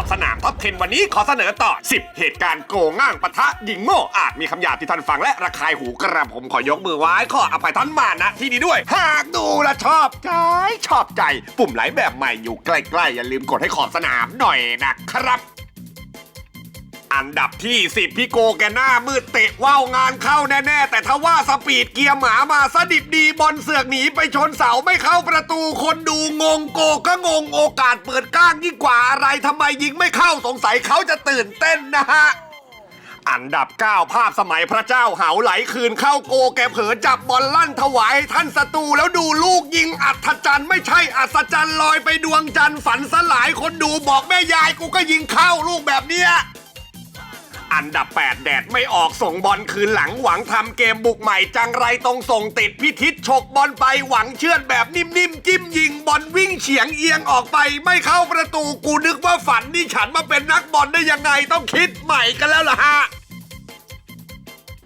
อบสนามท็อป 10 วันนี้ขอเสนอต่อ 10 เหตุการณ์โกงง่างปะทะหญิงโง่อาจมีคำหยาบที่ท่านฟังและระคายหูกระผมขอยกมือไหว้ขออภัยท่านมาณที่นี้ด้วย หากดูและชอบใจชอบใจ ปุ่มไลค์แบบใหม่อยู่ใกล้ๆอย่าลืมกดให้ขอบสนามหน่อยนะครับ อันดับที่ 10 พี่โกแกหน้ามืดเตะว่าวงานเข้าแน่ๆ แต่ถ้าว่าสปีดเกียร์หมามาสดิบดีบอลเสือกหนีไปชนเสาไม่เข้าประตูคนดูงงโกก็งงโอกาสเปิดก้างยิ่งกว่าอะไรทำไมยิงไม่เข้าสงสัยเขาจะตื่นเต้นนะฮะอันดับ 9 ภาพสมัยพระเจ้าเหาไหลคืนเข้าโกแกเผลอจับบอลลั่นถวายท่านศัตรูแล้วดูลูกยิงอัศจรรย์ไม่ใช่อัศจรรย์ลอยไปดวงจันทร์ฝันสลายคนดูบอกแม่ยายกูก็ยิงเข้าลูกแบบเนี้ย อันดับ 8 แดดไม่ออกส่งบอลคืนหลังหวังทำเกมบุกใหม่จังไรตรงส่งติดพิทิศฉกบอลไปหวังเชื่อดแบบนิ่มๆ จิ้มยิงบอลวิ่งเฉียงเอียงออกไป ไม่เข้าประตูกูนึกว่าฝันนี่ฉันมาเป็นนักบอลได้ยังไงต้องคิดใหม่กันแล้วล่ะฮะ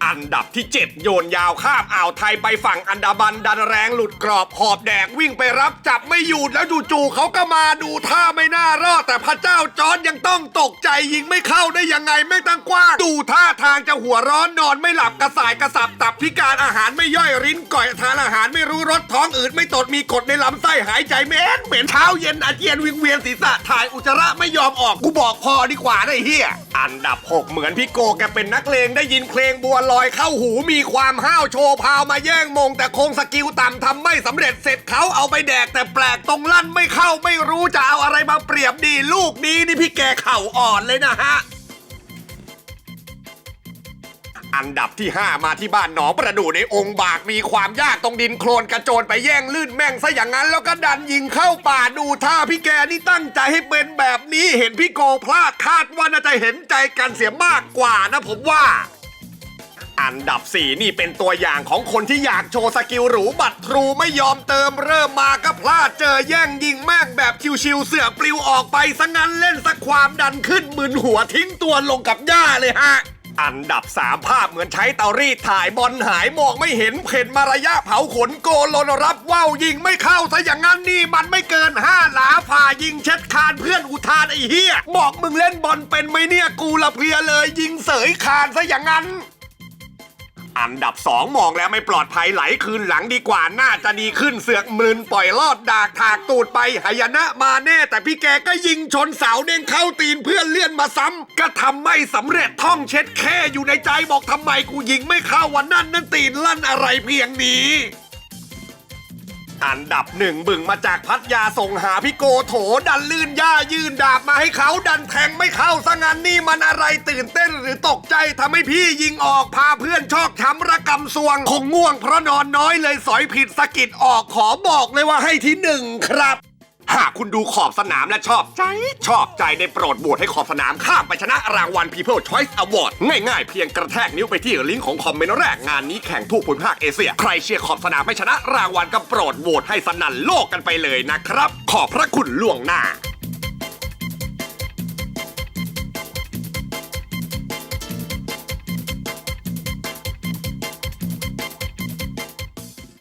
อันดับที่ 7 โยนยาวข้ามอ่าวไทยไปฝั่งอันดามันดันแรงหลุดกรอบหอบแดกวิ่งไปรับจับไม่อยู่แล้วจู่ๆเขาก็มาดูท่าไม่น่ารอดแต่พระเจ้าจอนยังต้องตกใจยิงไม่เข้าได้ยังไงไม่ตั้งกว้างดูท่าทางจะหัวร้อนนอนไม่หลับกระสายกระสับตับพิการอาหารไม่ย่อยริ้นก่อยทานอาหารไม่รู้รสท้องอืดไม่ตดมีกดในลำไส้หายใจเหม็นเหม็นเช้าเย็นอาเจียนวิงเวียนศีรษะถ่ายอุจจาระไม่ยอมออกกูบอกพอดีกว่าได้เฮีย อันดับ 6 เหมือนพี่โกแกเป็นนักเลงได้ยินเพลงบัวลอยเข้าหูมีความห้าวโชว์พาวมาแย่งมง แต่คงสกิลต่ำทำไม่สำเร็จเสร็จเขาเอาไปแดกแต่แปลกตรงลั่นไม่เข้าไม่รู้จะเอาอะไรมาเปรียบดีลูกนี้นี่พี่แกเข่าอ่อนเลยนะฮะ อันดับที่ 5 มาที่บ้านหนองประดูในองค์บากมีความยากตรงดินโคลนกระโจนไปแย่งลื่นแม่งซะอย่างนั้น แล้วก็ดันยิงเข้าป่าดูท่าพี่แกนี่ตั้งใจให้เป็นแบบนี้เห็นพี่โกพลาดคาดว่าน่าจะเห็นใจกันเสียมากกว่านะผมว่า อันดับ 4 นี่เป็นตัวอย่างของคนที่อยากโชว์สกิลหรูบัตรทรูไม่ยอมเติมเริ่มมาก็พลาดเจอแย่งยิงแม่งแบบชิวๆเสือกปลิวออกไปซะงั้นเล่นสักความดันขึ้นมึนหัวทิ้งตัวลงกับหญ้าเลยฮะ อันดับ 3 ภาพเหมือนใช้เตารีดถ่ายบอลหายมองไม่เห็นเพ่นมาระยะเผาขนโกลนรับว่าวยิงไม่เข้าซะอย่างนั้นนี่มันไม่เกินห้าหลาผ่ายิงเช็ดคานเพื่อนอุทานไอ้เฮียบอกมึงเล่นบอลเป็นไหมเนี่ยกูละเพลียเลยยิงเสยคานซะอย่างนั้น อันดับสองมองแล้วไม่ปลอดภัยไหลคืนหลังดีกว่าน่าจะดีขึ้นเสือกมืนปล่อยลอดดากถากตูดไปหายนะมาแน่ แต่พี่แกก็ยิงชนเสาเด้งเข้าตีนเพื่อนเลื่อนมาซ้ำก็ทำไม่สำเร็จท่องเช็ดแค่อยู่ในใจบอกทำไมกูยิงไม่เข้าวันนั้นนั่นตีนลั่นอะไรเพียงนี้ อันดับหนึ่งบึงมาจากพัทยาส่งหาพี่โกโถดันลื่นย่ายื่นดาบมาให้เขาดันแทงไม่เข้าซะงั้นนี่มันอะไรตื่นเต้นหรือตกใจทำให้พี่ยิงออกพาเพื่อนชอกช้ำระกำสวง คงง่วงเพราะนอนน้อยเลยสอยผิดสะกิดออกขอบอกเลยว่าให้ที่หนึ่งครับ หากคุณดูขอบสนามและชอบใจ ชอบใจได้โปรดโหวชให้ขอบสนามข้ามไปชนะรางวัล People Choice Award ง่ายๆ เพียงกระแทกนิ้วไปที่ลิงก์ของคอมเมนต์แรกงานนี้แข่งทั่วภูมิภาคเอเชีย ใครเชียร์ขอบสนามไม่ชนะรางวัลก็โปรดโหวตให้สนั่นโลกกันไปเลยนะครับ ขอบพระคุณล่วงหน้า